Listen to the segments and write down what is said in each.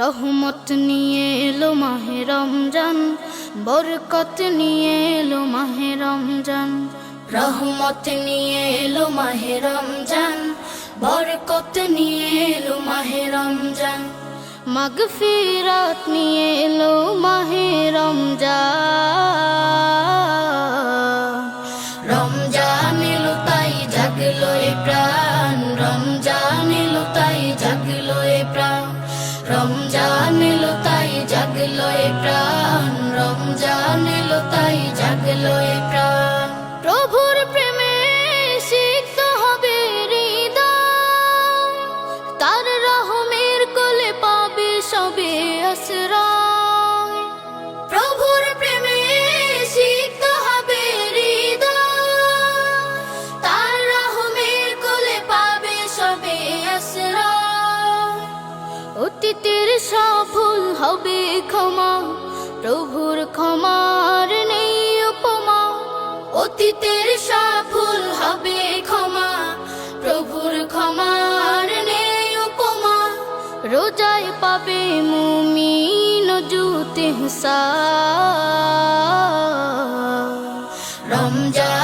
রহমত নিয়ে এলো মাহে রমজান, বরকত নিয়ে এলো মাহে রমজান। রহমত নিয়ে এলো মাহে রমজান, বরকত নিয়ে এলো মাহে রমজান। মাগফিরাত নিয়ে এলো মাহে রমজান। রমজান এলো তাই জাগলো এ প্রাণ, রমজান এলো তাই জাগলো এ প্রাণ। রমজান এলো তাই জাগলো এ প্রাণ, রমজান এলো তাই জাগলো এ প্রাণ। প্রভুর প্রেমে সিক্ত হবে হৃদয়, তার রহমের কোলে পাবে সবে আশ্রয়। প্রভুর অতীতের সফল হবে ক্ষমা, প্রভুর ক্ষমার নেই উপমা। অতীতের সফল হবে ক্ষমা, প্রভুর ক্ষমার নেই উপমা। রোজায় পাবে মুমিন জুতে রমজান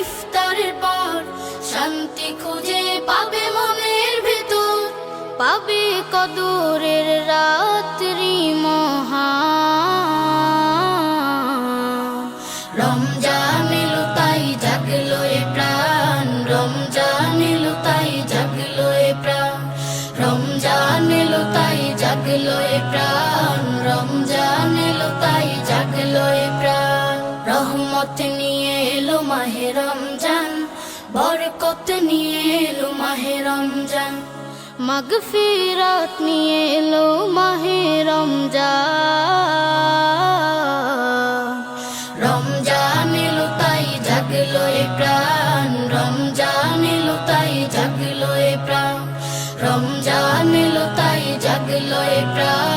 ইফতারের পর শান্তি খুঁজে পাবে মনের ভেতর, পাবে কদরের রাত্রি মহা রমজান তাই জাগলো এ প্রাণ, রমজান তাই জাগলো এ প্রাণ তাই জাগলো এ প্রাণ, রমজান রহমত নিয়ে এলো মাহে রমজান, বরকত নিয়ে এলো মাহে রমজান। মাগফিরাত নিয়ে এলো মাহে রমজান। রমজান এলো তাই জাগলো এ প্রাণ, রমজান এলো তাই জাগলো এ প্রাণ। তাই জাগলো এ প্রাণ।